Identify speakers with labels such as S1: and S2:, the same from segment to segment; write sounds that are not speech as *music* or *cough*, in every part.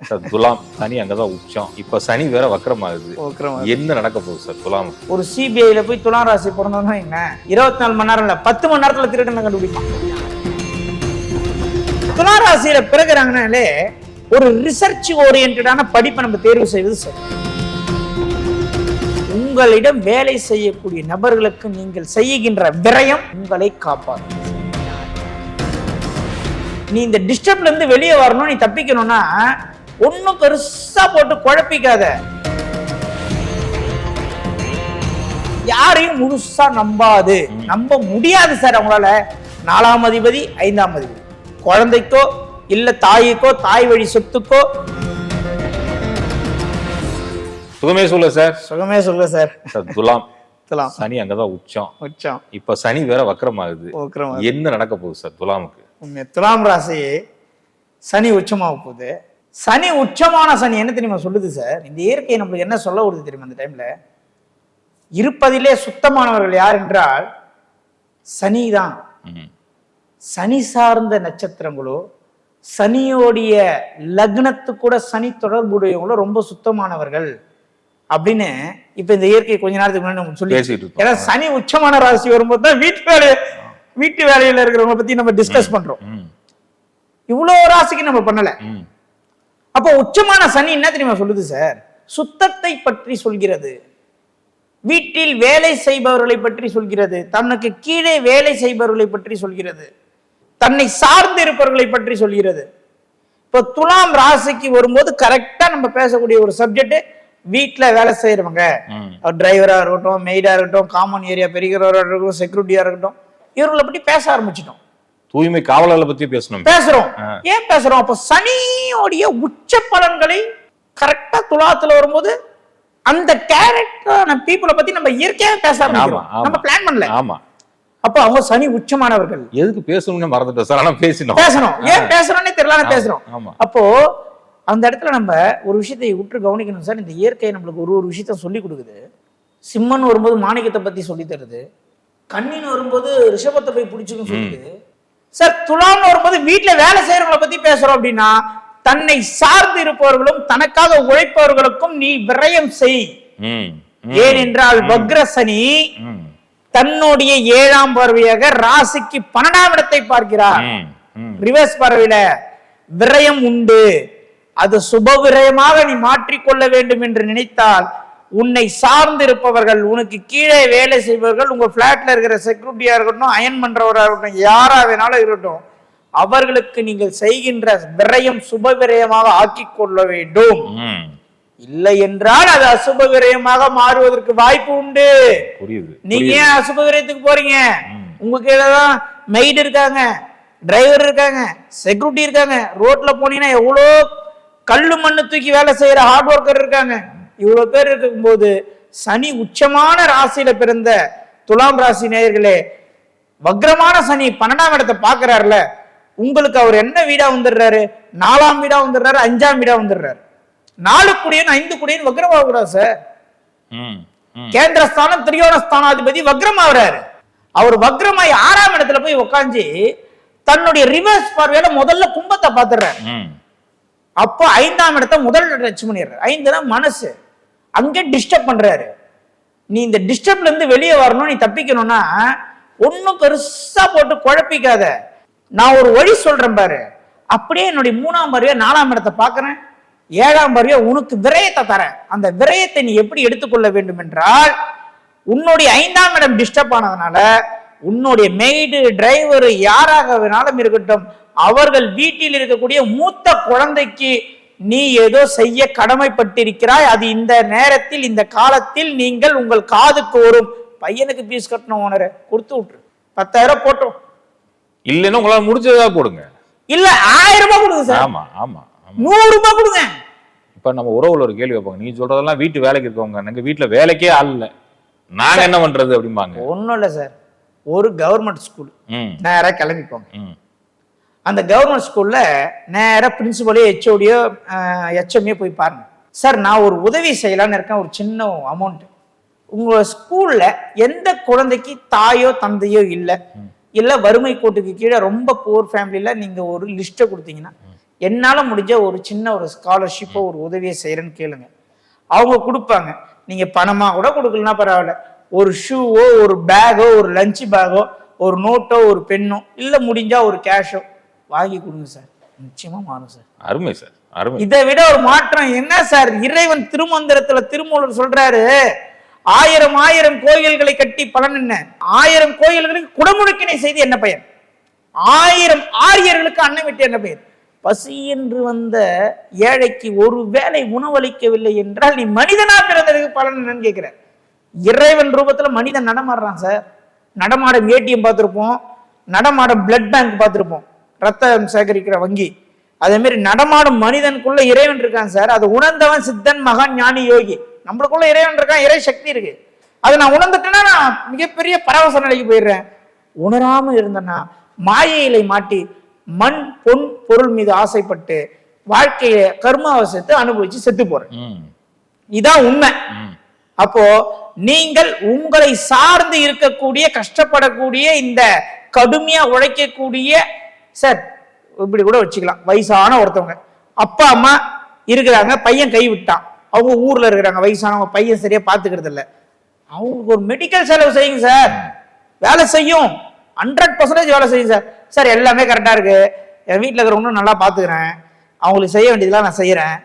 S1: Sir துலாம் சனி அங்கதான் உச்சம். இப்ப சனி வேற வக்கரமாகுது. என்ன நடக்க போகுது சார் துலாம்?
S2: ஒரு சிபிஐல போய் துலாம் ராசி பிறந்தோம்னா என்ன? இருபத்தி நாலு மணி நேரம் இல்ல பத்து மணி நேரத்துல திருடனை கண்டுபிடிப்பான். துலாம் ராசியில பிறகுறாங்கனாலே ஒரு ரிசர்ச் ஓரியன்டான படிப்பை நம்ம தேர்வு செய்வது சரி. உங்களிடம் வேலை செய்யக்கூடிய நபர்களுக்கு நீங்கள் செய்கின்ற விரயம் உங்களை காப்பாற்றும். நீ இந்த டிஸ்டர்ப்ல இருந்து வெளியே வரணும் நீ தப்பிக்கணும்னா ஒன்னும் பெருசா போட்டு குழப்பிக்காத. யாரையும் முழுசா நம்பாது. நம்ப முடியாது சார் அவங்களால. நாலாம் அதிபதி ஐந்தாம் அதிபதி. குழந்தைக்கோ இல்ல தாய்க்கோ தாய் வழி சொத்துக்கோ.
S1: சுகமே சொல்ல சார்.
S2: சுகமே சொல்லுங்க சார்.
S1: துலாம்.
S2: துலாம்.
S1: சனி அங்கதான் உச்சம்.
S2: உச்சம்.
S1: இப்ப சனி வேற வக்கரமாகுது.
S2: ஓக்கரமா
S1: என்ன நடக்க போகுது சார் துலாமுக்கு?
S2: துலாம் ராசி சனி உச்சமாக போகுது. சனி உச்சமான சனி என்ன தெரியுமா சொல்லுது சார் இந்த இயற்கை நம்மளுக்கு என்ன சொல்ல வருது தெரியுமா அந்த டைம்ல இருப்பதிலே சுத்தமானவர்கள் யார் என்றால் சனி தான். சனி சார்ந்த நட்சத்திரங்களோ சனியோடைய லக்னத்து கூட சனி தொடர்புடையவங்களோ ரொம்ப சுத்தமானவர்கள் அப்படின்னு இப்ப இந்த இயற்கை கொஞ்ச நேரத்துக்கு முன்னாடி சொல்லி. ஏன்னா சனி உச்சமான ராசி வரும்போது தான் வீட்டு வேலை வீட்டு வேலையில இருக்கிறவங்க பத்தி நம்ம டிஸ்கஸ் பண்றோம்
S1: ம்.
S2: இவ்வளவு ராசிக்கு நம்ம பண்ணல. அப்போ உச்சமான சனி என்ன தெரியுமா சொல்லுது சார் சுத்தத்தை பற்றி சொல்கிறது. வீட்டில் வேலை செய்பவர்களை பற்றி சொல்கிறது. தனக்கு கீழே வேலை செய்பவர்களை பற்றி சொல்கிறது. தன்னை சார்ந்து இருப்பவர்களை பற்றி சொல்கிறது. இப்போ துலாம் ராசிக்கு வரும்போது கரெக்டா நம்ம பேசக்கூடிய ஒரு சப்ஜெக்ட் வீட்டில் வேலை செய்யறவங்க
S1: ம்.
S2: டிரைவரா இருக்கட்டும் மெய்டா இருக்கட்டும் காமன் ஏரியா பெருகிறவரா இருக்கட்டும் செக்யூரிட்டியா இருக்கட்டும் இவர்களை பற்றி பேச ஆரம்பிச்சிட்டோம்.
S1: தூய்மை காவலர்களை பத்தி பேசணும்.
S2: பேசுறோம். ஏன் பேசுறோம்? அப்ப சனியோடைய உச்ச பலன்களை கரெக்டா துலாத்துல வரும்போது அந்த கேரக்டரான பீப்புளை பத்தி நம்ம இயற்கையாக பேச. நம்ம பிளான் பண்ணல.
S1: ஆமா.
S2: அப்ப அவங்க சனி உச்சமானவர்கள்.
S1: எதுக்கு பேசணும்னு மறந்துட்டேன் சார். ஆனா பேசினோம்
S2: பேசணும். ஏன் பேசுறோம்னே தெரியல பேசுறோம்.
S1: ஆமா.
S2: அப்போ அந்த இடத்துல நம்ம ஒரு விஷயத்தை உற்று கவனிக்கணும் சார். இந்த இயற்கை நம்மளுக்கு ஒரு ஒரு விஷயத்த சொல்லி கொடுக்குது. சிம்மன் வரும்போது மாணிக்கத்தை பத்தி சொல்லி தருது. கண்ணின்னு வரும்போது ரிஷபத்தை போய் பிடிச்சுன்னு சொல்லுது சார் துலாம்னு வரும்போது வீட்டுல வேலை செய்யறவங்களை பத்தி பேசுறோம் அப்படின்னா தன்னை சார்ந்து இருப்பவர்களும் தனக்காக உழைப்பவர்களுக்கும் நீ விரயம் செய். ஏனென்றால் வக்ரசனி. தன்னுடைய ஏழாம் பார்வையாக ராசிக்கு பன்னெண்டாம் இடத்தை பார்க்கிறார். ரிவர்ஸ் பார்வையில விரயம் உண்டு அது சுப விரயமாக நீ மாற்றிக்கொள்ள வேண்டும் என்று நினைத்தால் உன்னை சார்ந்து இருப்பவர்கள் உனக்கு கீழே வேலை செய்பவர்கள் உங்க பிளாட்ல இருக்கிற செக்யூரிட்டியா இருக்கட்டும் அயன் பண்றவரா இருக்கட்டும் யாரா வேணாலும் இருக்கட்டும் அவர்களுக்கு நீங்கள் செய்கின்ற விரயம் சுப விரயமாக ஆக்கிக் கொள்ள வேண்டும். இல்லை என்றால் அது அசுப விரயமாக மாறுவதற்கு வாய்ப்பு உண்டு.
S1: புரியுது
S2: நீங்க ஏன் அசுப விரயத்துக்கு போறீங்க. உங்க கீழே தான் மெய்டு இருக்காங்க டிரைவர் இருக்காங்க செக்யூரிட்டி இருக்காங்க ரோட்ல போனீங்கன்னா எவ்வளோ கல்லு மண்ணு தூக்கி வேலை செய்யற ஹார்ட் ஒர்க்கர் இருக்காங்க. இவ்வளவு பேர் இருக்கும்போது சனி உச்சமான ராசியில பிறந்த துலாம் ராசி நேயர்களே வக்ரமான சனி பன்னெண்டாம் இடத்தை பாக்குறாருல உங்களுக்கு அவர் என்ன வீடா வந்துடுறாரு? நாலாம் வீடா வந்துடுறாரு அஞ்சாம் வீடா வந்துடுறாரு? நாலு குடியன் ஐந்து குடியன் வக்ரமாக கூடாது சார். கேந்திரஸ்தானம் திரியோணஸ்தானாதிபதி வக்ரமாகறாரு அவர் வக்ரமாய் ஆறாம் இடத்துல போய் உட்காந்து தன்னுடைய ரிவர்ஸ் பார்வையில முதல்ல கும்பத்தை பார்த்துடுறாரு. அப்போ ஐந்தாம் இடத்தை முதல் டச் பண்ணிடுறாரு. ஐந்துனா மனசு. அங்கே டிஸ்டர்ப் பண்ணுறாரு நீ இந்த டிஸ்டர்ப்லேருந்து வெளியே வரணும் நீ தப்பிக்கணும்னா ஒன்றும் பெருசாக போட்டு குழப்பிக்காத. நான் ஒரு வழி சொல்கிறேன் பாரு. அப்படியே என்னுடைய மூணாம் பருவியை நாலாம் இடத்தை பார்க்குறேன். ஏழாம் பருவியை உனக்கு விரயத்தை தரேன். அந்த விரயத்தை நீ எப்படி எடுத்துக்கொள்ள வேண்டும் என்றால் உன்னுடைய ஐந்தாம் இடம் டிஸ்டர்ப் ஆனதுனால உன்னுடைய மெய்டு டிரைவர் யாராக வேணாலும் இருக்கட்டும் அவர்கள் வீட்டில் இருக்கக்கூடிய மூத்த குழந்தைக்கு நீ ஏதோ செய்ய கடமைப்பட்டிருக்கிறாய். அது இந்த நேரத்தில் இந்த காலத்தில் நீங்கள் உங்கள் காதுக்கு வரும் பையனுக்கு பீஸ் கட்டணும் ஓனரை கொடுத்து விட்டுரு. பத்தாயிரம் போட்டோம்.
S1: இல்லைன்னா உங்களால முடிஞ்சதா போடுங்க
S2: இல்ல ஆயிரம் ரூபாய் கொடுங்க சார்.
S1: ஆமா ஆமா
S2: நூறு ரூபாய் கொடுங்க.
S1: இப்ப நம்ம உறவுல ஒரு கேள்வி வைப்பாங்க நீ சொல்றதெல்லாம் வீட்டு வேலைக்கு இருக்கவங்க எங்க வீட்டுல வேலைக்கே ஆள் இல்ல. நாங்க என்ன பண்றது அப்படிம்பாங்க.
S2: ஒன்றும் இல்லை சார். ஒரு கவர்மெண்ட் ஸ்கூல். நேராக கிளம்பிப்போங்க. அந்த கவர்மெண்ட் ஸ்கூல்ல நேராக பிரின்சிபலையோ ஹெச்ஓடியோ ஹெச்எம்ஏ போய் பாருங்க. சார் நான் ஒரு உதவி செய்யலான்னு இருக்கேன் ஒரு சின்ன அமௌண்ட்டு உங்கள் ஸ்கூலில் எந்த குழந்தைக்கு தாயோ தந்தையோ இல்லை இல்லை வறுமை கோட்டுக்கு கீழே ரொம்ப புவர் ஃபேமிலியில் நீங்கள் ஒரு லிஸ்ட்டை கொடுத்தீங்கன்னா என்னால் முடிஞ்ச ஒரு சின்ன ஒரு ஸ்காலர்ஷிப்போ ஒரு உதவியை செய்கிறேன்னு கேளுங்க. அவங்க கொடுப்பாங்க. நீங்கள் பணமாக கூட கொடுக்கலனா பரவாயில்ல. ஒரு ஷூவோ ஒரு பேகோ ஒரு லஞ்ச் பேகோ ஒரு நோட்டோ ஒரு பெண்ணோ இல்லை முடிஞ்சால் ஒரு கேஷோ வாங்கி கொடுங்க சார். நிச்சயமா மாறும் சார்.
S1: அருமை சார் அருமை.
S2: இதை விட ஒரு மாற்றம் என்ன சார்? இறைவன் திருமந்திரத்துல திருமூலர் சொல்றாரு ஆயிரம் ஆயிரம் கோயில்களை கட்டி பலன் என்ன? ஆயிரம் கோயில்களுக்கு குடமுழுக்கினை செய்து என்ன பயன்? ஆயிரம் ஆரியர்களுக்கு அன்னம் விட்டு என்ன பயன்? பசி என்று வந்த ஏழைக்கு ஒரு வேளை உணவளிக்கவில்லை என்றால் நீ மனிதனா பிறந்ததுக்கு பலன் என்னன்னு கேட்கிற இறைவன் ரூபத்துல மனிதன் நடமாடுறான் சார். நடமாடும் ஏடிஎம் பார்த்திருப்போம் நடமாடும் பிளட் பேங்க் பார்த்திருப்போம். ரத்தம் சேகரிக்கிற வங்கி. அதே மாதிரி நடமாடும் மனிதனுக்குள்ள இறைவன் இருக்கான் சார். அது உணர்ந்தவன் சித்தன் மகான் ஞானி யோகி. நம்மளுக்குள்ள இறைவன் இருக்கான் இறை சக்தி இருக்கு. அதை நான் உணர்ந்துட்டேன்னா நான் மிகப்பெரிய பரவச நிலைக்கு போயிடுறேன். உணராம இருந்தேன்னா மாயையிலை மாட்டி மண் பொன் பொருள் மீது ஆசைப்பட்டு வாழ்க்கையை கர்மாவசத்தை அனுபவிச்சு செத்து போறேன். இதான் உண்மை. அப்போ நீங்கள் உங்களை சார்ந்து இருக்கக்கூடிய கஷ்டப்படக்கூடிய இந்த கடுமையா உழைக்கக்கூடிய சார் இப்படி கூட வச்சுக்கலாம். வயசான ஒருத்தவங்க. அப்பா அம்மா இருக்கிறாங்க பையன் கை விட்டான். அவங்க ஊர்ல இருக்கிறாங்க வயசானவங்க பையன் சரியா பாத்துக்கிறது இல்லை. அவங்களுக்கு ஒரு மெடிக்கல் செலவு செய்யுங்க சார். வேலை செய்யும். ஹண்ட்ரட் பர்சன்டேஜ் வேலை செய்யும் சார். சார் எல்லாமே கரெக்டாக இருக்கு. என் வீட்டில் இருக்கிறவங்களும் நல்லா பார்த்துக்கிறேன் அவங்களுக்கு செய்ய வேண்டியதெல்லாம் நான் செய்கிறேன்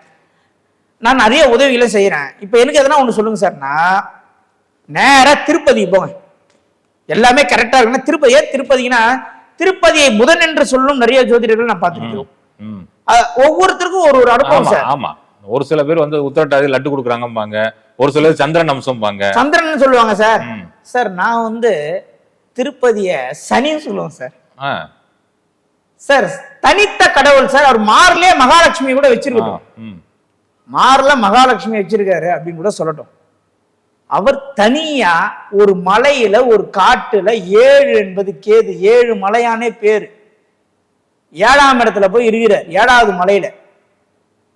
S2: நான் நிறைய உதவிகளை செய்கிறேன் இப்போ எனக்கு எதனா ஒன்று சொல்லுங்க சார்னா நேராக திருப்பதி போங்க எல்லாமே கரெக்டாக இருக்குன்னா திருப்பதி ஏன் திருப்பதினா திருப்பதியை புதன் என்று சொல்லும் நிறைய ஜோதிடர்கள் நான் பார்த்துருக்கோம் ஒவ்வொருத்தருக்கும் ஒரு ஒரு அனுபவம் சார்.
S1: ஆமா. ஒரு சில பேர் வந்து உத்திரட்டாதி லட்டு கொடுக்குறாங்கம்பாங்க. ஒரு சிலர் சந்திரன் அம்சம்பாங்க
S2: சந்திரன் சொல்லுவாங்க சார். சார் நான் வந்து திருப்பதிய சனின்னு சொல்லுவேன் சார். சார் தனித்த கடவுள் சார். அவர் மார்லயே மகாலட்சுமி கூட
S1: ஆ,
S2: வச்சிருக்கட்டும்
S1: ம்.
S2: மார்ல மகாலட்சுமி வச்சிருக்காரு அப்படின்னு கூட சொல்லட்டும். அவர் தனியா ஒரு மலையில ஒரு காட்டுல ஏழு என்பது கேது ஏழு மலையானே பேரு. ஏழாம் இடத்துல போய் இருக்கிறார் ஏழாவது மலையில.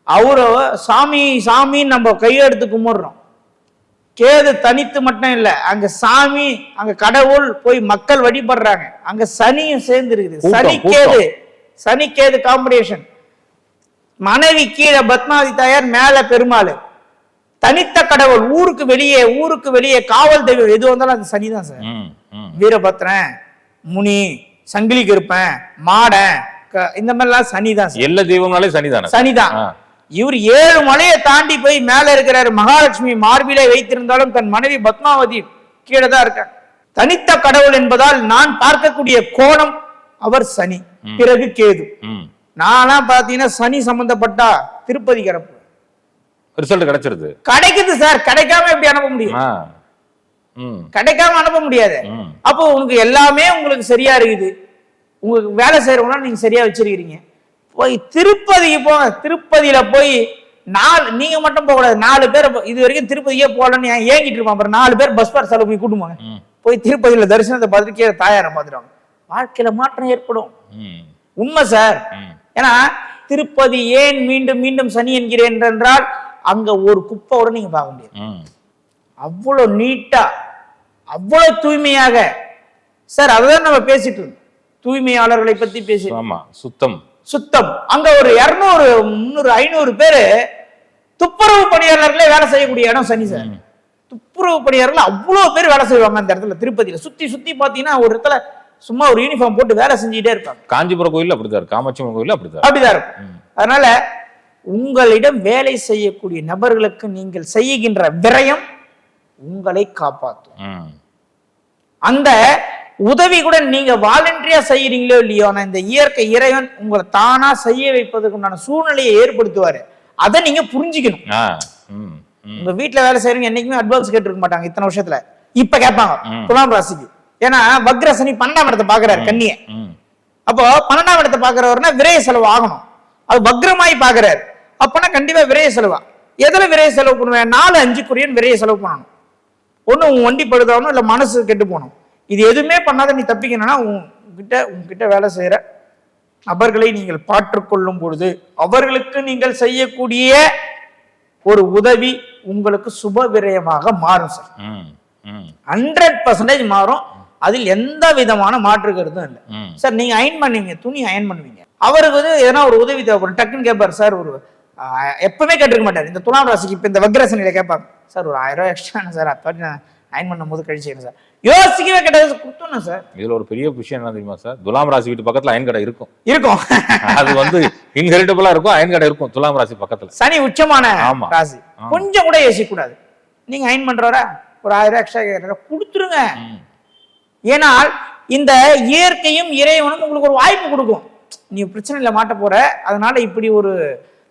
S2: அவரை சாமி சாமின்னு நம்ம கையெடுத்து கும்பிடுறோம். கேது தனித்து மட்டும் இல்ல அங்க சாமி அங்க கடவுள் போய் மக்கள் வழிபடுறாங்க. அங்க சனியும் சேர்ந்து இருக்குது சனி. கேது சனி கேது காம்பினேஷன் மனைவி கீழே பத்மாவதி தாயார் மேல பெருமாள். தனித்த கடவுள் ஊருக்கு வெளியே ஊருக்கு வெளியே காவல் தெய்வம் எது வந்தாலும் அது சனிதான் சார். வீரபத்ரன் முனி சங்கிலி கருப்பன் மாடன் இந்த மாதிரிலாம் சனிதான்
S1: எல்லா தெய்வம்னாலே சனிதானே?
S2: சனிதான். இவர் ஏழு மலையை தாண்டி போய் மேல இருக்கிறாரு மகாலட்சுமி மார்பிலே வைத்திருந்தாலும் தன் மனைவி பத்மாவதி கீழே தான் இருக்காங்க தனித்த கடவுள் என்பதால் நான் பார்க்கக்கூடிய கோணம் அவர் சனி பிறகு கேது. நான்லாம் பாத்தீங்கன்னா சனி சம்பந்தப்பட்டா திருப்பதி கிடப்பு
S1: ரிசல்ட் கிடைச்சிருது.
S2: கிடைக்குது சார். கிடைக்காம எப்படி அனுப்ப முடியும்? கிடைக்காம அனுப்ப முடியாது. அப்போ உங்களுக்கு எல்லாமே உங்களுக்கு சரியா இருக்குது. உங்களுக்கு வேலை செய்யறவங்களாம் நீங்க சரியா வச்சிருக்கிறீங்க. போய் திருப்பதிக்கு போங்க. திருப்பதியில போய் நாலு நீங்க மட்டும் போக கூடாது. நாலு பேர் இது வரைக்கும் திருப்பதியே போகலன்னு ஏங்கிட்டு இருப்பான் அப்புறம் நாலு பேர் பஸ் பார் செலவு போய் கூட்டு போங்க.
S1: ம்.
S2: போய் திருப்பதியில தரிசனத்தை பார்த்துட்டு கீழே தாயாரை பார்த்துருவாங்க வாழ்க்கையில மாற்றம் ஏற்படும். உண்மை சார். ஏன்னா திருப்பதி ஏன் மீண்டும் மீண்டும் சனி என்கிறேன் என்றால் அங்க ஒரு குப்பையோட நீங்க பார்க்க முடியாது.
S1: ம்.
S2: அவ்வளவு நீட்டா அவ்வளவு தூய்மையாக. சார் அதுதான் நம்ம பேசிட்டு இருந்தோம். தூய்மையாளர்களை பத்தி பேசி
S1: ஆமா சுத்தம்.
S2: சுத்தம். அங்க ஒரு இருநூறு முந்நூறு ஐநூறு பேரு துப்புரவு பணியாளர்களே வேலை செய்யக்கூடிய இடம் சனி சார். துப்புரவு பணியாளர்கள் அவ்வளவு பேர் வேலை செய்வாங்க அந்த இடத்துல திருப்பதியில. சுத்தி சுத்தி பாத்தீங்கன்னா ஒரு இடத்துல சும்மா ஒரு யூனிஃபார்ம் போட்டு வேலை செஞ்சுட்டே இருப்பாங்க.
S1: காஞ்சிபுரம் கோயில் அப்படிதான் இருக்கு காமாட்சி அம்மன் கோயில் அப்படிதான்
S2: அப்படிதான் இருக்கும். அதனால உங்களிடம் வேலை செய்யக்கூடிய நபர்களுக்கு நீங்கள் செய்கின்ற விரயம் உங்களை காப்பாற்றும். அந்த உதவி கூட நீங்க வாலண்டரியா செய்யறீங்களோ இல்லையோ இந்த இயற்கை இறைவன் உங்களை தானா செய்ய வைப்பதற்கு உண்டான சூழ்நிலையை ஏற்படுத்துவாரு. அதை நீங்க புரிஞ்சுக்கணும். உங்க வீட்ல வேலை செய்யறவங்க என்னைக்குமே அட்வான்ஸ் கேட்டிருக்க மாட்டாங்க இத்தனை வருஷத்துல. இப்ப கேட்பாங்க. துலாம் ராசிக்கு. ஏன்னா வக்ரசனி பன்னெண்டாம் இடத்தை பாக்குறாரு கண்ணிய. அப்போ பன்னெண்டாம் இடத்தை பாக்குறவர்னா விரைய செலவு ஆகணும். அது வக்ரமாய் பாக்குறாரு அப்பனா கண்டிப்பா விரைய செலவா? எதுல விரைய செலவு பண்ணுவேன் நாலு அஞ்சு குரியன் விரைய செலவு பண்ணணும். ஒண்ணு உன் வண்டி பழுதாகணும் இல்ல மனசு கெட்டு போகணும். இது எதுவுமே பண்ணாத நீ தப்பிக்கணும்னா உன்கிட்ட உன்கிட்ட வேலை செய்யற நபர்களை நீங்கள் பாற்றுக்கொள்ளும் பொழுது அவர்களுக்கு நீங்கள் செய்யக்கூடிய ஒரு உதவி உங்களுக்கு சுப விரயமாக மாறும் சார். ஹண்ட்ரட் பர்சன்டேஜ் மாறும். அதில் எந்த விதமான மாற்று கருத்தும் இல்லை. சார் நீங்க அயன் பண்ணுவீங்க துணி அயன் பண்ணுவீங்க. அவருக்கு வந்து எதனா ஒரு உதவி தேவைப்படும். டக்குன்னு கேட்பாரு சார் ஒரு எப்பவுமே கேட்டிருக்க மாட்டார். இந்த துலாம் ராசிக்கு இப்போ இந்த வக்ரசனில கேட்பாங்க சார் ஒரு ஆயிரம் ரூபாய் எக்ஸ்ட்ரா சார். அத்தாட்டி நான் அயன் பண்ணும் போது கழிச்சு சார். யோசிக்கவே கிடையாது கொடுத்தோம் சார்?
S1: இதுல ஒரு பெரிய விஷயம் என்ன தெரியுமா சார்? துலாம் ராசி வீட்டு பக்கத்துல அயன் கடை இருக்கும்.
S2: இருக்கும்.
S1: அது வந்து இன்ஹெரிட்டபிளா இருக்கும் அயன் கடை இருக்கும் துலாம் ராசி பக்கத்துல.
S2: சனி உச்சமான
S1: ஆமா.
S2: ராசி. கொஞ்சம் கூட யோசிக்க கூடாது நீங்க அயன் பண்றவரா? ஒரு ஆயிரம் ரூபாய் எக்ஸ்ட்ரா கேட்கற கொடுத்துருங்க. ஏனால் இந்த இயற்கையும் இறைவனும் உங்களுக்கு ஒரு வாய்ப்பு கொடுக்கும். நீ பிரச்சனையில மாட்ட போற. அதனால இப்படி ஒரு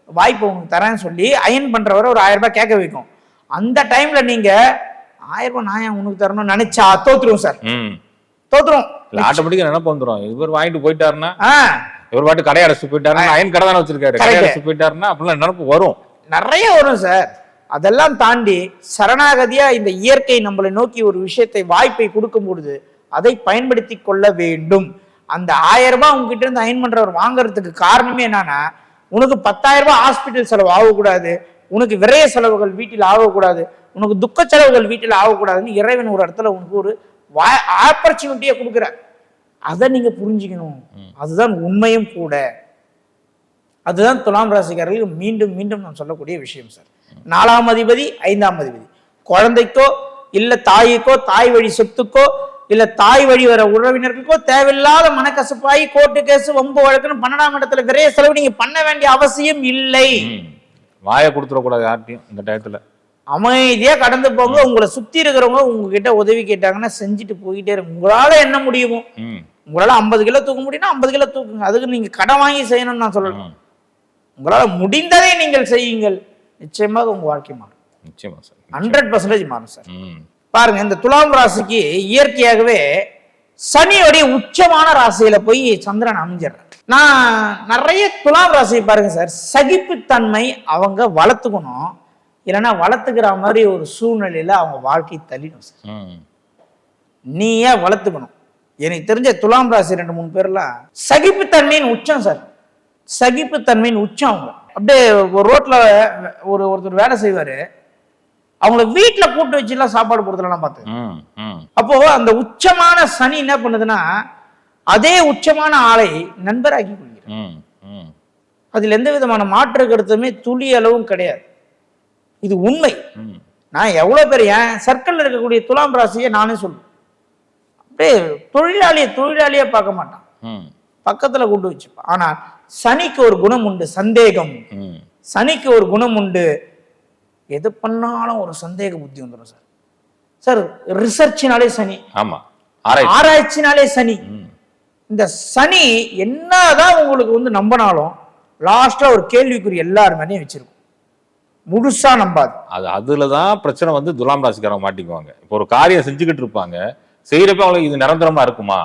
S2: வாய்ப்பு உங்களுக்கு தரேன்னு சொல்லி அயன் பண்றவரை ஒரு ஆயிரம் ரூபாய் கேட்க வைக்கும். அந்த டைம்ல நீங்க ஆயிரம் ரூபாய் நான் ஏன் உனக்கு தரணும்னு நினைச்சா தோத்துருவோம் சார். தோத்துரும்.
S1: இல்ல ஆட்டோமேட்டிக்கா நினைப்பு வந்துரும். இவர் வாங்கிட்டு போயிட்டாருன்னா இவர் பாட்டு கடை அடைச்சு போயிட்டாருன்னா அயன் கடை தானே வச்சிருக்காரு. கடை. அடைச்சு போயிட்டாருன்னா அப்படிலாம் நினைப்பு வரும்.
S2: நிறைய வரும் சார். அதெல்லாம் தாண்டி சரணாகதியா இந்த இயற்கை நம்மளை நோக்கி ஒரு விஷயத்தை வாய்ப்பை கொடுக்கும் பொழுது அதை பயன்படுத்தி கொள்ள வேண்டும். அந்த ஆயிரம் ரூபாய் உங்ககிட்ட இருந்து அயன் பண்றவர் வாங்குறதுக்கு காரணமே என்னன்னா உனக்கு பத்தாயிரம் ரூபாய் ஹாஸ்பிட்டல் செலவு ஆகக்கூடாது. உனக்கு விரைய செலவுகள் வீட்டில் ஆகக்கூடாது. உனக்கு துக்க செலவுகள் வீட்டில் ஆகக்கூடாதுன்னு இறைவன் ஒரு இடத்துல உனக்கு ஒரு ஆப்பர்ச்சுனிட்டியை கொடுக்குறார் அதை நீங்க புரிஞ்சுக்கணும். அதுதான் உண்மையும் கூட. அதுதான் துலாம் ராசிக்காரர்களுக்கு மீண்டும் மீண்டும் நான் சொல்லக்கூடிய விஷயம் சார். நாலாம் அதிபதி ஐந்தாம் அதிபதி. குழந்தைக்கோ இல்ல தாய்க்கோ தாய் வழி சொத்துக்கோ இல்ல தாய் வழி வர உறவினர்களுக்கோ தேவையில்லாத மனக்கசப்பாயி கோர்ட்டு கேஸ் வம்பு வழக்குன்னு பன்னெண்டாம் இடத்துல விரைய செலவு நீங்க பண்ண வேண்டிய அவசியம் இல்லை.
S1: வாயை கொடுத்துடக்கூடாது யார்ட்டையும் இந்த டயத்துல.
S2: அமைதியா கடந்து போங்க. உங்களை சுத்தி இருக்கிறவங்க உங்ககிட்ட உதவி கேட்டாங்கன்னா செஞ்சுட்டு போயிட்டே இருங்க. உங்களால என்ன முடியுமோ. உங்களால ஐம்பது கிலோ தூக்க முடியும்னா ஐம்பது கிலோ தூக்குங்க. அதுக்கு நீங்க கடன் வாங்கி செய்யணும்னு நான் சொல்லலாம்
S1: ம்.
S2: உங்களால முடிந்ததை நீங்கள் செய்யுங்கள். நிச்சயமாக உங்க வாழ்க்கை மாறும்.
S1: நிச்சயமா சார்.
S2: ஹண்ட்ரட் பர்சன்டேஜ் மாறும் சார். பாருங்க இந்த துலாம் ராசிக்கு இயற்கையாகவே சனியோடைய உச்சமான ராசியில போய் சந்திரன் அமைஞ்சிடுறார். நான் நிறைய துலாம் ராசி பாருங்க சார் சகிப்புத்தன்மை அவங்க வளர்த்துக்கணும். இல்லைன்னா வளர்த்துக்கிற மாதிரி ஒரு சூழ்நிலையில அவங்க வாழ்க்கை தள்ளிடும் சார்.
S1: ம்.
S2: நீயே வளர்த்துக்கணும்? எனக்கு தெரிஞ்ச துலாம் ராசி ரெண்டு மூணு பேர்லாம் சகிப்புத்தன்மையின் உச்சம் சார். சகிப்புத்தன்மையின் உச்சம் அவங்க. அப்படியே ஒரு ரோட்ல ஒரு ஒருத்தர் வேலை செய்வாரு. அவங்கள வீட்டுல கூட்டு வச்சுலாம் சாப்பாடு போடுறதுலாம் பார்த்தேன்.
S1: ம் ம்.
S2: அப்போ அந்த உச்சமான சனி என்ன பண்ணுதுன்னா அதே உச்சமான ஆளை நண்பராக்கி கொள்கிறார். அதில் எந்த விதமான மாற்று கருத்துமே துளி அளவும் கிடையாது. இது உண்மை. நான் எவ்வளவு பேர் என் சர்க்கிள்ல இருக்கக்கூடிய துலாம் ராசியை நானே சொல்லுவேன் அப்படியே தொழிலாளியை தொழிலாளியா பார்க்க மாட்டான். பக்கத்துல கொண்டு வச்சுப்பான். ஆனா சனிக்கு ஒரு குணம் உண்டு சந்தேகம். சனிக்கு ஒரு குணம் உண்டு எது பண்ணாலும் ஒரு சந்தேக புத்தி வந்துடும் சார். சார் ரிசர்ச்சினாலே சனி.
S1: ஆமா. ஆராய்ச்சி.
S2: ஆராய்ச்சினாலே சனி. இந்த சனி என்னதான் உங்களுக்கு வந்து நம்பினாலும் லாஸ்டா ஒரு கேள்விக்குறி எல்லார் மேலேயும் வச்சிருக்கும். முழுசா நம்பாது.
S1: அது அதுல தான் பிரச்சனை வந்து துலாம் ராசிக்காரங்க மாட்டிக்குவாங்க. இப்போ ஒரு காரியம் செஞ்சுக்கிட்டு இருப்பாங்க. செய்யறப்ப அவங்களுக்கு இது நிரந்தரமா இருக்குமா?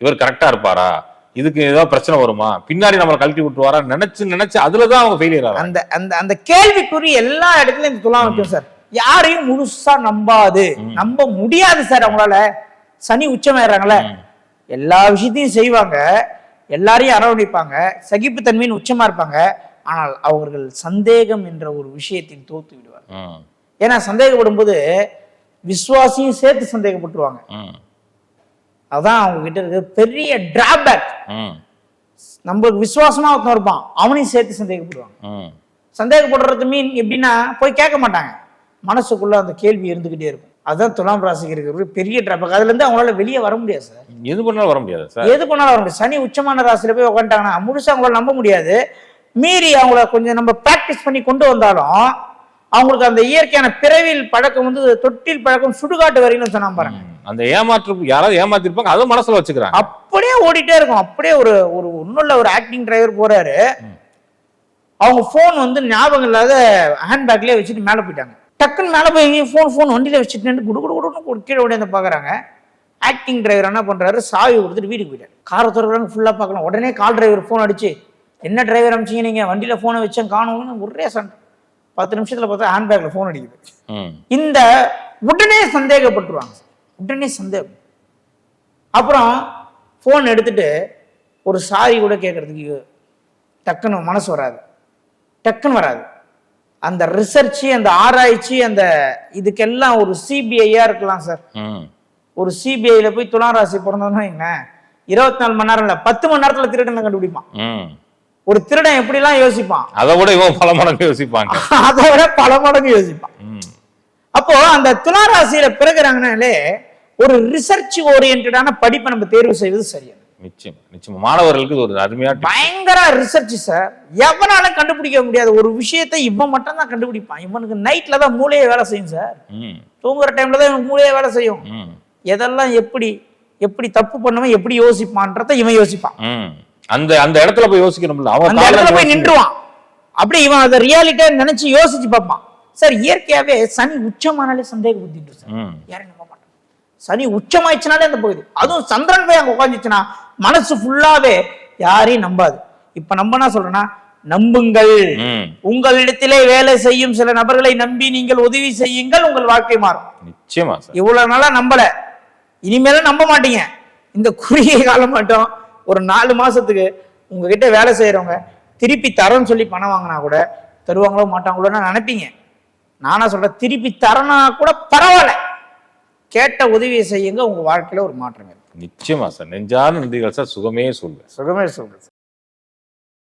S1: இவர் கரெக்டா இருப்பாரா? இதுக்கு ஏதாவது பிரச்சனை வருமா? பின்னாடி நம்மளை கழட்டி விட்டுருவாரா நினைச்சு நினைச்சு அதுலதான் அவங்க ஃபெயிலியர் ஆகிறாங்க.
S2: அந்த அந்த அந்த கேள்விக்குறி எல்லா இடத்துலயும் இந்த துலாம் வைக்கும் சார். யாரையும் முழுசா நம்பாது. நம்ப முடியாது சார் அவங்களால. சனி உச்சமாயிடுறாங்களே எல்லா விஷயத்தையும் செய்வாங்க. எல்லாரையும் அரவணைப்பாங்க. சகிப்புத்தன்மையின் உச்சமா இருப்பாங்க. ஆனால் அவர்கள் சந்தேகம் என்ற ஒரு விஷயத்தில் தோத்து விடுவார் ஏன்னா சந்தேகப்படும் போது விசுவாசியும் சேர்த்து சந்தேகப்பட்டுருவாங்க. அதான் அவங்க கிட்ட இருக்க பெரிய டிராபேக் நம்மளுக்கு விசுவாசமா ஒருத்தன் இருப்பான். அவனையும் சேர்த்து சந்தேகப்படுவாங்க. சந்தேகப்படுறது மீன் எப்படின்னா போய் கேட்க மாட்டாங்க. மனசுக்குள்ள அந்த கேள்வி இருந்துகிட்டே இருக்கும். அதுதான் துலாம் ராசிக்கு இருக்கிற பெரிய டிராபேக் அதுல இருந்து அவங்களால வெளியே வர முடியாது சார்.
S1: எது பண்ணாலும் வர முடியாது சார்.
S2: எது பண்ணாலும் வர முடியாது. சனி உச்சமான ராசியில போய் உட்காந்துட்டாங்கன்னா முழுசா அவங்களால நம்ப முடியாது. மீறி அவங்கள கொஞ்சம் நம்ம பிராக்டிஸ் பண்ணி கொண்டு வந்தாலும் அவங்களுக்கு அந்த இயற்கையான பிறவியில் பழக்கம் வந்து தொட்டில் பழக்கம் சுடுகாட்டு வரையிலும் சொன்னா பாருங்க.
S1: அந்த ஏமாற்று யாராவது ஏமாத்திருப்பாங்க அதை மனசுல வச்சுக்கிறாங்க.
S2: அப்படியே ஓடிட்டே இருக்கும். அப்படியே ஒரு ஒரு ஒண்ணுல ஒரு ஆக்டிங் டிரைவர் போறாரு. அவங்க ஃபோன் வந்து ஞாபகம் இல்லாத ஹேண்ட்பேக்லயே வச்சுட்டு மேலே போயிட்டாங்க. டக்குன்னு மேலே போய் ஃபோன் ஃபோன் வண்டியில வச்சுட்டு குடு குடு குடுன்னு கீழே ஓடி வந்து பார்க்குறாங்க ஆக்டிங் டிரைவர் என்ன பண்றாரு? சாவி கொடுத்துட்டு வீட்டுக்கு போயிட்டாரு. காரை திறக்கிறாங்க ஃபுல்லாக பார்க்கலாம் உடனே கால் டிரைவர் ஃபோன் அடிச்சு என்ன டிரைவர் அமிச்சிங்க நீங்க? வண்டியில ஃபோனை வச்சேன் காணும்னு ஒரே சண்டை. பத்து நிமிஷத்துல பார்த்தா ஹேண்ட்பேக்ல ஃபோன் அடிக்குது. இந்த உடனே சந்தேகப்பட்டுருவாங்க. உடனே சந்தேகம். அப்புறம் ஃபோன் எடுத்துட்டு ஒரு சாரி கூட கேட்கறதுக்கு டக்குன்னு மனசு வராது. டக்குன்னு வராது. அந்த ரிசர்ச் அந்த ஆராய்ச்சி அந்த இதுக்கெல்லாம் ஒரு சிபிஐயா இருக்கலாம் சார். ஒரு சிபிஐல போய் துலாம் ராசி பிறந்தோம்னா வைங்களேன் இருபத்தி நாலு மணி நேரம் இல்ல பத்து மணி நேரத்துல திருடனை கண்டுபிடிப்பான். ஒரு திருடன் எப்படிலாம் யோசிப்பான்?
S1: அதை விட இவன் பல மடங்கு யோசிப்பாங்க. *laughs*
S2: அதை விட பல மடங்கு யோசிப்பான். அப்போ அந்த துளாராசியில பிறகுறாங்கனாலே ஒரு ரிசர்ச் ஓரியன்டான படிப்பை நம்ம தேர்வு செய்வது சரியா
S1: நிச்சயம் நிச்சயம். மாணவர்களுக்கு ஒரு அருமையா tip.
S2: பயங்கர ரிசர்ச் சார் எவனால கண்டுபிடிக்க முடியாத ஒரு விஷயத்தை இவன் மட்டும் தான் கண்டுபிடிப்பான். இவனுக்கு நைட்ல தான் மூளையே வேலை செய்யும் சார் தூங்குற டைம்ல தான் இவன் மூளையே வேலை செய்யும். எதெல்லாம் எப்படி எப்படி தப்பு பண்ணவன் எப்படி யோசிப்பான்றத இவன் யோசிப்பான்.
S1: அந்த அந்த இடத்துல போய் யோசிக்கணும்ல. அவன்
S2: அந்த இடத்துல போய். நின்றுவான். அப்படியே இவன் அதை ரியாலிட்டியா நினைச்சு யோசிச்சு பார்ப்பான். சார் இயற்கையாவே சனி உச்சமானாலே சந்தேக புத்திட்டு சார்
S1: ம்.
S2: யாரையும் நம்ப மாட்டான் சனி உச்சமாயிடுச்சுனாலே அந்த பகுதி. அதுவும் சந்திரன் போய் அங்க உட்காந்துச்சுன்னா மனசு ஃபுல்லாவே யாரையும் நம்பாது. இப்ப நம்பனா சொல்றேன்னா நம்புங்கள். உங்களிடத்திலே வேலை செய்யும் சில நபர்களை நம்பி நீங்கள் உதவி செய்யுங்கள் உங்கள் வாழ்க்கை மாறும்.
S1: நிச்சயமா
S2: இவ்வளவு நாளா நம்பல. இனிமேலும் நம்ப மாட்டீங்க. இந்த குறுகிய காலம் மட்டும் ஒரு நாலு மாசத்துக்கு உங்ககிட்ட வேலை செய்யறவங்க திருப்பி தரோன்னு சொல்லி பணம் வாங்கினா கூட தருவாங்களோ மாட்டாங்களோன்னு நினைப்பீங்க. நானா சொல்றேன் திருப்பி தரனா கூட பரவாயில்ல. கேட்ட உதவியை செய்யுங்க உங்க வாழ்க்கையில ஒரு மாற்றம் இருக்கும்
S1: நிச்சயமா சார். நெஞ்சான நன்றிகள் சார். சுகமே சொல்வேன்.
S2: சுகமே சொல்றேன்